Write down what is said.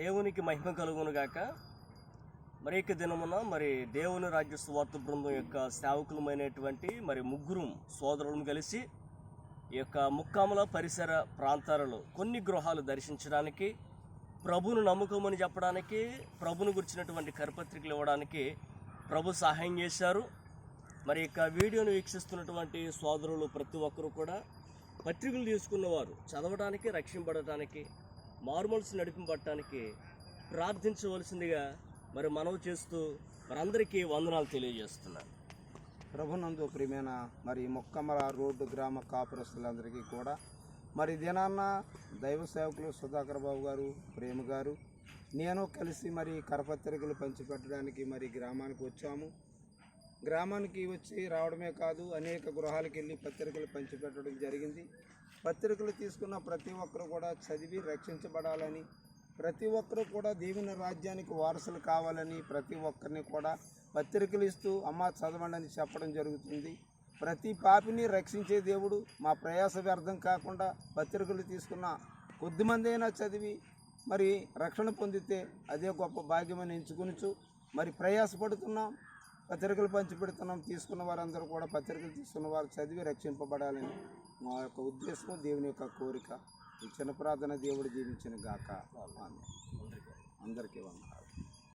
దేవునికి మహిమ కలుగును గాక. మరి ఇక దినమున మరి దేవుని రాజ్య స్వార్థ బృందం యొక్క సేవకులమైనటువంటి మరి ముగ్గురు సోదరులను కలిసి ఈ యొక్క ముక్కాముల పరిసర ప్రాంతాలలో కొన్ని గృహాలు దర్శించడానికి ప్రభును నమ్ముకోమని చెప్పడానికి ప్రభును గురించినటువంటి కరపత్రికలు ఇవ్వడానికి ప్రభు సహాయం చేశారు. మరి ఇక వీడియోను వీక్షిస్తున్నటువంటి సోదరులు ప్రతి ఒక్కరూ కూడా పత్రికలు తీసుకున్నవారు చదవడానికి రక్షింపడటానికి మార్మల్స్ నడిపింపట్టడానికి ప్రార్థించవలసిందిగా మరి మనవి చేస్తూ మరందరికీ వందనాలు తెలియజేస్తున్నాను ప్రభునందు ప్రియమైన మరి మొక్కమల రోడ్డు గ్రామ కాపురస్తులందరికీ కూడా మరి దినాన్న దైవ సేవకులు సుధాకర్ బాబు గారు ప్రేమ గారు నేను కలిసి మరి కరపత్రికలు పంచిపెట్టడానికి మరి గ్రామానికి వచ్చాము. గ్రామానికి వచ్చి రావడమే కాదు అనేక గృహాలకు వెళ్ళి పత్రికలు పంచిపెట్టడం జరిగింది. పత్రికలు తీసుకున్న ప్రతి ఒక్కరు కూడా చదివి రక్షించబడాలని ప్రతి ఒక్కరూ కూడా దేవుని రాజ్యానికి వారసులు కావాలని ప్రతి ఒక్కరిని కూడా పత్రికలు ఇస్తూ అమ్మ చదవండి అని చెప్పడం జరుగుతుంది. ప్రతి పాపిని రక్షించే దేవుడు మా ప్రయాస వ్యర్థం కాకుండా పత్రికలు తీసుకున్న కొద్దిమంది అయినా చదివి మరి రక్షణ పొందితే అదే గొప్ప భాగ్యమని ఎంచుకొనుచు మరి ప్రయాసపడుతున్నాం. పత్రికలు పంచిపెడుతున్నాం. తీసుకున్న వారందరూ కూడా పత్రికలు తీసుకున్న వారు చదివి రక్షింపబడాలని మా యొక్క ఉద్దేశం దేవుని యొక్క కోరిక. ఈ చిన్న ప్రార్థన దేవుడు జీవించిన గాక. ఆమేన్.